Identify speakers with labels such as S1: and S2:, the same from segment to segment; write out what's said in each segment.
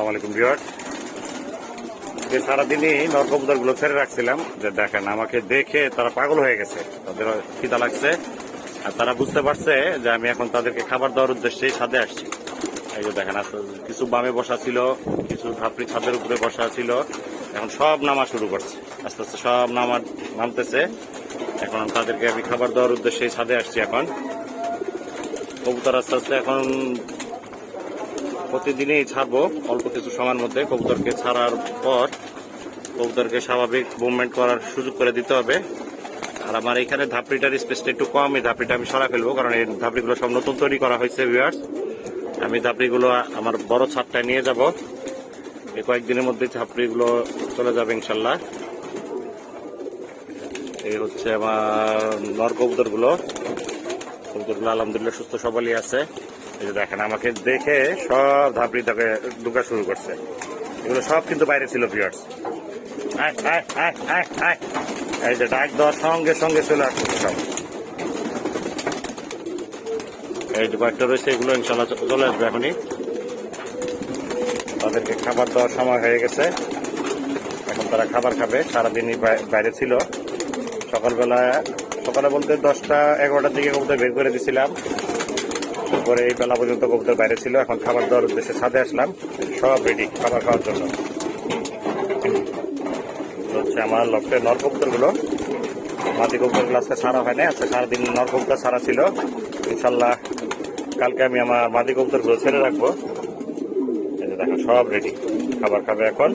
S1: আসসালামু বিয়ার যে সারাদিনই নরকবুতরগুলো ছেড়ে রাখছিলাম, যে দেখেন আমাকে দেখে তারা পাগল হয়ে গেছে। তাদের খিদা লাগছে। আর তারা বুঝতে পারছে যে আমি এখন তাদেরকে খাবার দেওয়ার উদ্দেশ্যে ছাদে আসছি। এই যে দেখেন কিছু বামে বসা ছিল, কিছু ধাপড়ি ছাদের উপরে বসা ছিল। এখন সব নামা শুরু করছে। আস্তে আস্তে সব নামা নামতেছে। এখন তাদেরকে আমি খাবার দেওয়ার উদ্দেশ্যে ছাদে আসছি এখন। কবুতর আস্তে আস্তে এখন প্রতিদিনই ছাড়বো, অল্প কিছু সময়ের মধ্যে কবুতরকে ছাড়ার পর কবুতরকে স্বাভাবিক মুভমেন্ট করার সুযোগ করে দিতে হবে। আর আমার এখানে ধাপড়িটার স্পেসটা একটু কম, এই ধাপড়িটা আমি সরা ফেলব, কারণ এই ধাপড়িগুলো সব নতুন তৈরি করা হয়েছে ভিউয়ার্স আমি ধাপড়িগুলো আমার বড় ছাদটায় নিয়ে যাব। এই কয়েকদিনের মধ্যে ধাপড়িগুলো চলে যাবে ইনশাল্লাহ। এই হচ্ছে আমার নর কবুতরগুলো। কবুতরগুলো আলহামদুলিল্লাহ সুস্থ সবলই আছে। এই যে দেখেন, আমাকে দেখে সব ধাপড়ি তাকে ঢুকা শুরু করছে। এগুলো সব কিন্তু বাইরে ছিল পিয়ার্স এই যে ডাক দেওয়ার সঙ্গে সঙ্গে চলে আসছে সব। এই যে কয়েকটা রয়েছে, এগুলো ইনশাল্লাহ চলে আসবে এখনই। তাদেরকে খাবার দেওয়ার সময় হয়ে গেছে। এখন তারা খাবার খাবে। সারাদিনই বাইরে ছিল। সকালবেলা সকালে বলতে দশটা, এগারোটার দিকে বের করে দিছিলাম। তারপরে এই বেলা পর্যন্ত কবুতর বাইরে ছিল। এখন খাবার দেওয়ার উদ্দেশ্যে ছাদে আসলাম। সব রেডি খাবার খাওয়ার জন্য। হচ্ছে আমার লক্ষ্যের নর কবুতরগুলো মাটি কবুতরগুলো আজকে সারা হয় না আজকে সারাদিন নর সারা ছিল। ইনশাল্লাহ কালকে আমি আমার মাদি কবুতরগুলো ছেড়ে রাখব। দেখো সব রেডি খাবার খাবে এখন।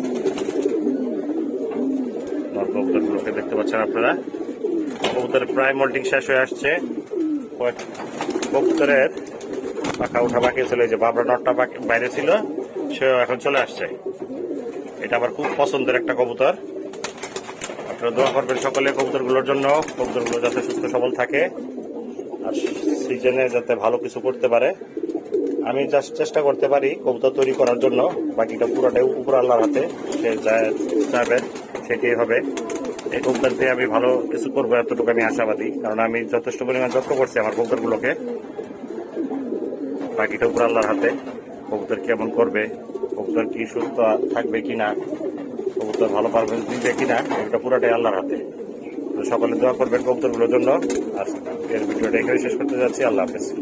S1: নর কবুতরগুলোকে দেখতে পাচ্ছেন আপনারা। কবুতরের প্রায় মোল্টিং শেষ হয়ে আসছে। কবুতরের পাখা উঠা বাকি ছিল যে বাবরা নটটা বাইরে ছিল সেও এখন চলে আসছে। এটা আমার খুব পছন্দের একটা কবুতর। আপনারা দোয়া করবেন সকলে কবুতরগুলোর জন্য, কবুতরগুলো যাতে সুস্থ সবল থাকে আর সিজনে যাতে ভালো কিছু করতে পারে। আমি জাস্ট চেষ্টা করতে পারি কবুতর তৈরি করার জন্য, বাকিটা পুরোটাই উপর আল্লাহর হাতে, সে যা চাবে সেটাই হবে। এই আমি ভালো কিছু করব এতটুকু আমি আশাবাদী। কারণ আমি যথেষ্ট পরিমাণ যত্ন করছি আমার কবুতরগুলোকে বাকিটা উপর আল্লাহর হাতে। কবুতর কেমন করবে? কবুতর কি সুস্থ থাকবে কিনা? কবুতর ভালো পারবেন দিবে কিনা? এটা পুরোটাই আল্লাহর হাতে। তো সকলে দোয়া করবেন কবুতরগুলোর জন্য। আর এর ভিডিওটা এখানে শেষ করতে যাচ্ছি। আল্লাহ হাফেজ।